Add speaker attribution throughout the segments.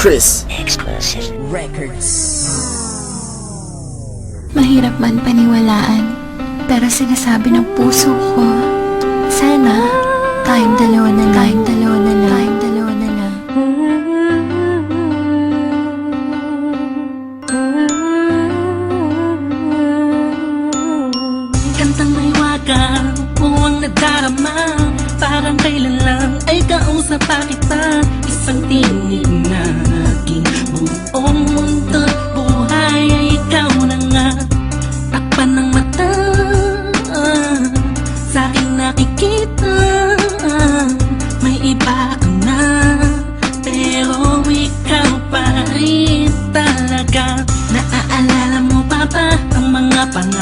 Speaker 1: Chris.
Speaker 2: Mahirap man paniwalaan, pero sinasabi ng puso ko, sana tayong dalawa na lang, tayong dalawa na lang, tayong dalawa na lang.
Speaker 3: Kantang may waga, buwang nadarama Parang kailan lang ay kausap pa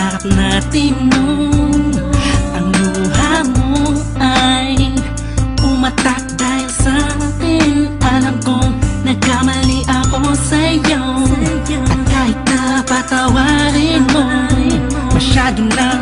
Speaker 3: pangarap natin noon Ang luha mo ay Umatak dahil sa akin Alam kong nagkamali ako sa'yo. At kahit na patawarin mo Masyado nang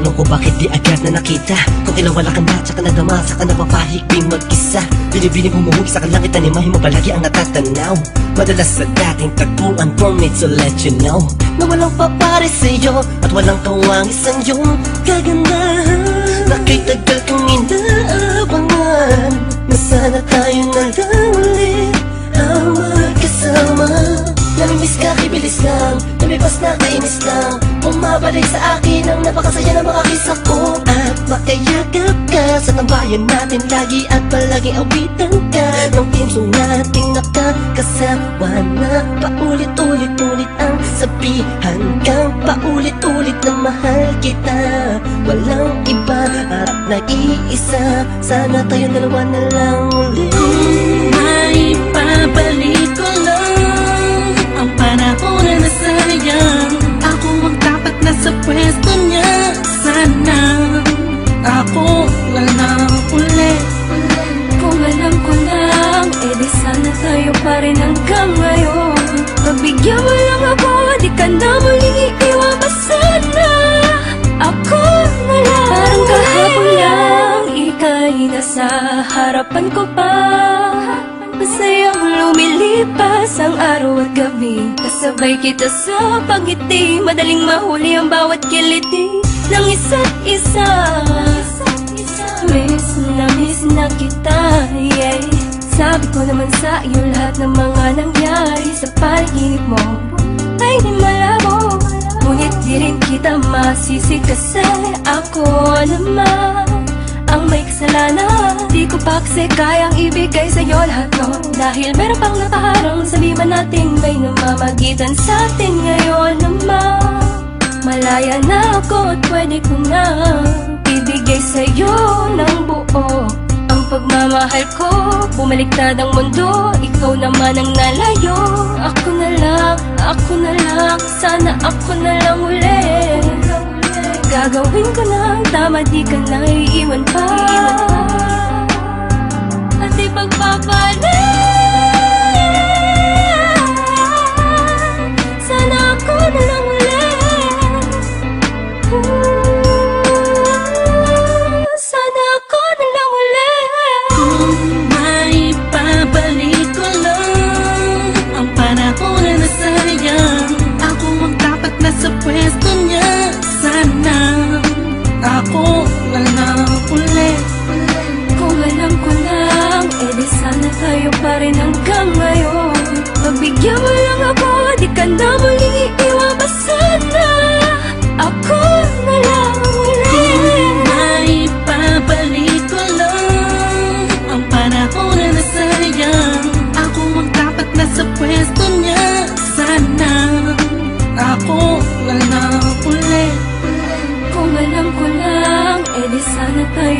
Speaker 4: natatanong ko bakit di agad na nakita. Kung kinawala ka na, tsaka nadama, saka napapahigping mag-isa. Binibining humuhugi sa kalangit, animahin mo palagi ang natatanaw. Madalas sa dating tagpuan, for me to let you know. Na walang papare sa'yo, at walang kawangis ang iyong kagandahan kay tagal kong inaabangan Na sana tayo na lang ulit ang magkasama Kibilis lang Lumipas na, kainis lang. Bumabalik sa akin ang napakasaya ng mga kisa ko At makayakap ka sa tambayan natin Lagi at palaging awitan ka. Ng teamsong nating nakakasawa na Paulit-ulit-ulit ang sabihan kang Paulit-ulit na mahal kita Walang iba. At nag-iisa Sana tayo dalawa na lang ulit
Speaker 2: ika'y nasa harapan ko pa. Masayang lumilipas ang araw at gabi. Kasabay kita sa pagiti Madaling mahuli ang bawat kiliti Ng isa't isa. Miss na miss na kita, yeah. Sabi ko naman sa iyo lahat ng mga nangyari Sa panaginip mo Ay di malabo. Ngunit di rin kita masisi Kasi ako naman kasalanan. Di ko pa kasi kayang ibigay sa'yo lahat no? Dahil meron pang nakaharang Sabihin natin may namamagitan sa atin ngayon naman Malaya na ako at pwede ko na Ibigay sa'yo ng buo. Ang pagmamahal ko Bumaliktad ang mundo. Ikaw naman ang nalayo. Ako tama Di ka na iiwan pa. At ipagpapalit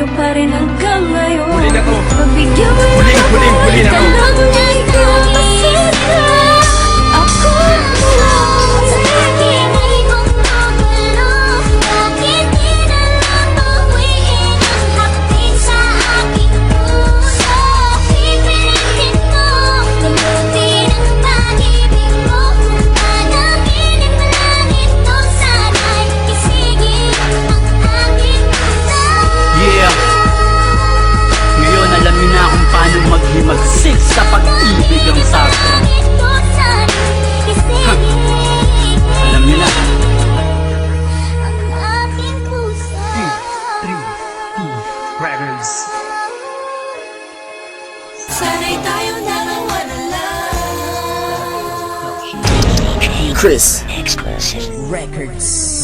Speaker 2: Tayo pa rin hanggang ngayon.
Speaker 1: Huli na ko
Speaker 2: Pagbigyan mo
Speaker 1: yung
Speaker 2: ako.
Speaker 1: na
Speaker 4: Chris Records.